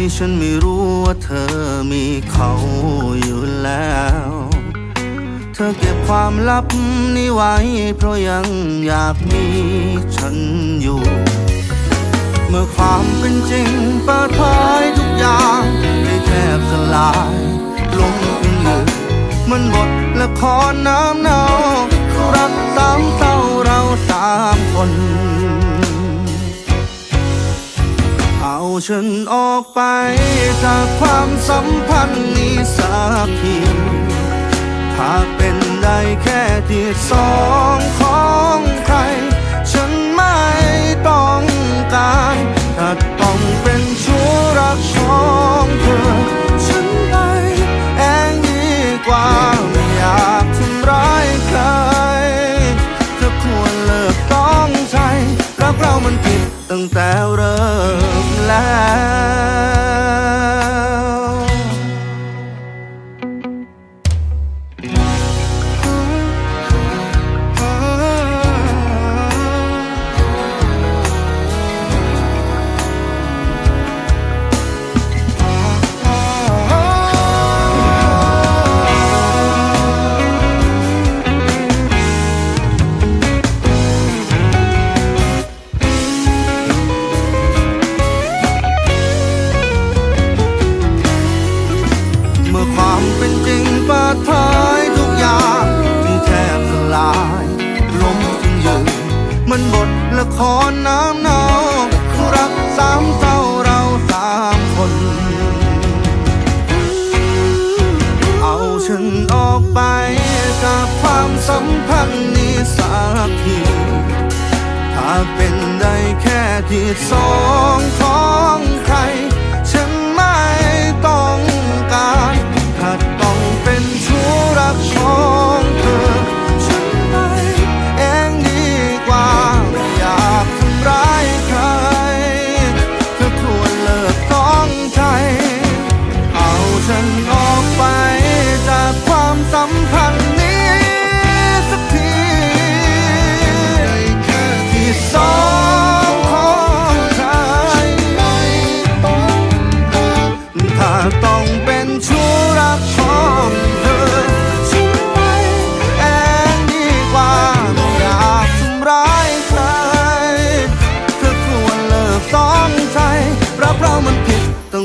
ที่ฉันไม่รู้ว่าเธอมีเขาอยู่แล้ว เธอเก็บความลับนี้ไว้ เพราะยังอยากมีฉันอยู่ เมื่อความเป็นจริงเปิดเผยทุกอย่างได้แทบสลายลงถึงเหลือมันบทละครน้ำเนารักสามเศร้าเราสามคน ฉันออกไป จากความสัมพันธ์นี้สักทีหากเป็นได้แค่ที่สองของใคร ฉันไม่ต้องการถ้าต้องเป็นชู้รักของเธอ ฉันไปเองดีกว่าไม่อยากทำร้ายใครเธอควรเลิกต้องใจรักเรามันผิดตั้งแต่เริ่ม มันบทละครน้ำเนารักสามเศร้าเราสามคน เอาฉันออกไปจากความสัมพันธ์นี้สักที ถ้าเป็นได้แค่ที่สอง